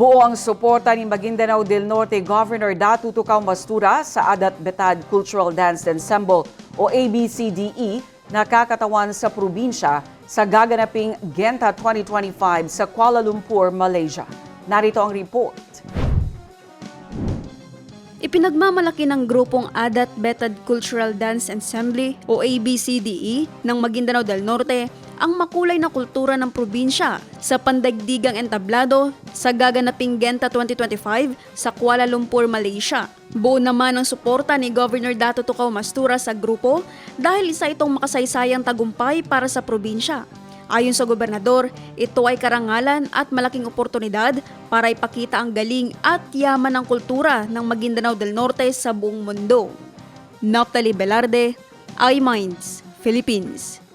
Buo ang suporta ni Maguindanao del Norte Governor Datu Tukaw Mastura sa Adat Betad Cultural Dance Ensemble o ABCDE na kakatawan sa probinsya sa gaganaping Genta 2025 sa Kuala Lumpur, Malaysia. Narito ang report. Ipinagmamalaki ng grupong Adat Betad Cultural Dance Ensemble o ABCDE ng Maguindanao del Norte ang makulay na kultura ng probinsya sa pandagdigang entablado sa gaganaping Genta 2025 sa Kuala Lumpur, Malaysia. Buo naman ang suporta ni Governor Dato Tukaw Mastura sa grupo dahil isa itong makasaysayang tagumpay para sa probinsya. Ayon sa gobernador, ito ay karangalan at malaking oportunidad para ipakita ang galing at yaman ng kultura ng Maguindanao del Norte sa buong mundo. Naphtali Velarde, iMinds, Philippines.